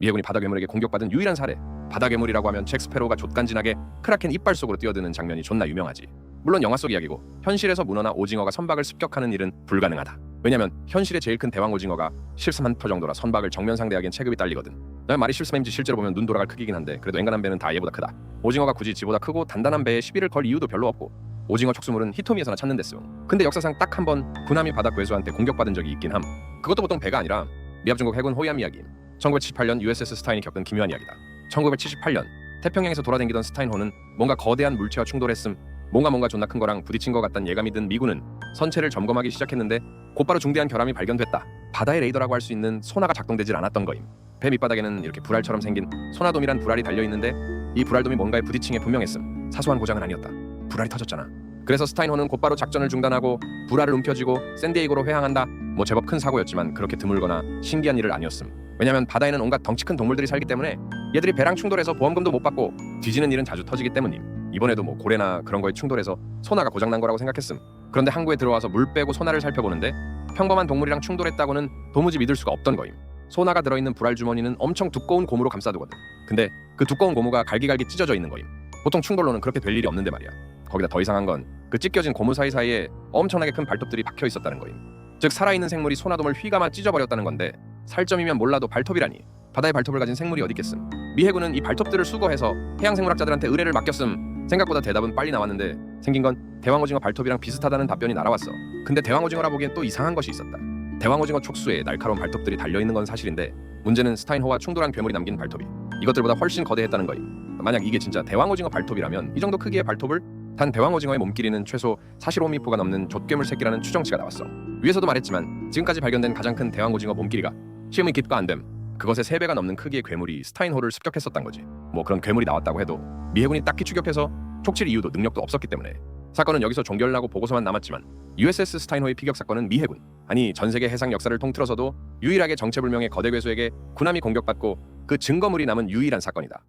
미해군이 바다 괴물에게 공격받은 유일한 사례. 바다 괴물이라고 하면 잭 스페로우가 족간지나게 크라켄 이빨 속으로 뛰어드는 장면이 존나 유명하지. 물론 영화 속 이야기고 현실에서 문어나 오징어가 선박을 습격하는 일은 불가능하다. 왜냐면 현실의 제일 큰 대왕 오징어가 실습 한터 정도라 선박을 정면 상대하기엔 체급이 딸리거든. 나 말이 실수인지 실제로 보면 눈 돌아갈 크기긴 한데 그래도 앵간한 배는 다 얘보다 크다. 오징어가 굳이 지보다 크고 단단한 배에 시비를 걸 이유도 별로 없고 오징어 촉수물은 히토미에서나 찾는 데쓰. 근데 역사상 딱 한 번 군함이 바다 괴수한테 공격받은 적이 있긴 함. 그것도 보통 배가 아니라 미합 중국 해군 호위함 이야기. 1978년 USS 스타인이 겪은 기묘한 이야기다. 1978년 태평양에서 돌아다니던 스타인호는 뭔가 거대한 물체와 충돌했음. 뭔가 뭔가 존나 큰 거랑 부딪힌 것 같단 예감이 든 미군은 선체를 점검하기 시작했는데 곧바로 중대한 결함이 발견됐다. 바다의 레이더라고 할 수 있는 소나가 작동되질 않았던 거임. 배 밑바닥에는 이렇게 불알처럼 생긴 소나돔이란 불알이 달려 있는데 이 불알돔이 뭔가에 부딪힌 게 분명했음. 사소한 고장은 아니었다. 불알이 터졌잖아. 그래서 스타인호는 곧바로 작전을 중단하고 불알을 움켜쥐고 샌디에이고로 회항한다. 뭐 제법 큰 사고였지만 그렇게 드물거나 신기한 일은 아니었음. 왜냐면 바다에는 온갖 덩치 큰 동물들이 살기 때문에 얘들이 배랑 충돌해서 보험금도 못 받고 뒤지는 일은 자주 터지기 때문임. 이번에도 뭐 고래나 그런 거에 충돌해서 소나가 고장난 거라고 생각했음. 그런데 항구에 들어와서 물 빼고 소나를 살펴보는데 평범한 동물이랑 충돌했다고는 도무지 믿을 수가 없던 거임. 소나가 들어있는 불알 주머니는 엄청 두꺼운 고무로 감싸두거든. 근데 그 두꺼운 고무가 갈기갈기 찢어져 있는 거임. 보통 충돌로는 그렇게 될 일이 없는데 말이야. 거기다 더 이상한 건 그 찢겨진 고무 사이사이에 엄청나게 큰 발톱들이 박혀 있었다는 거임. 즉 살아있는 생물이 소나돔을 휘감아 찢어버렸다는 건데 살점이면 몰라도 발톱이라니. 바다에 발톱을 가진 생물이 어디 있겠음. 미 해군은 이 발톱들을 수거해서 해양 생물학자들한테 의뢰를 맡겼음. 생각보다 대답은 빨리 나왔는데 생긴 건 대왕오징어 발톱이랑 비슷하다는 답변이 날아왔어. 근데 대왕오징어라 보기엔 또 이상한 것이 있었다. 대왕오징어 촉수에 날카로운 발톱들이 달려 있는 건 사실인데 문제는 스타인호와 충돌한 괴물이 남긴 발톱이 이것들보다 훨씬 거대했다는 거임. 만약 이게 진짜 대왕오징어 발톱이라면 이 정도 크기의 발톱을 단 대왕오징어의 몸길이는 최소 45미포가 넘는 좆괴물 새끼라는 추정치가 나왔어. 위에서도 말했지만 지금까지 발견된 가장 큰 대왕오징어 몸길이가 시험이 깊고 안됨. 그것의 3배가 넘는 크기의 괴물이 스타인호를 습격했었단 거지. 뭐 그런 괴물이 나왔다고 해도 미 해군이 딱히 추격해서 촉칠 이유도 능력도 없었기 때문에 사건은 여기서 종결나고 보고서만 남았지만 USS 스타인호의 피격 사건은 미 해군 아니 전 세계 해상 역사를 통틀어서도 유일하게 정체불명의 거대 괴수에게 군함이 공격받고 그 증거물이 남은 유일한 사건이다.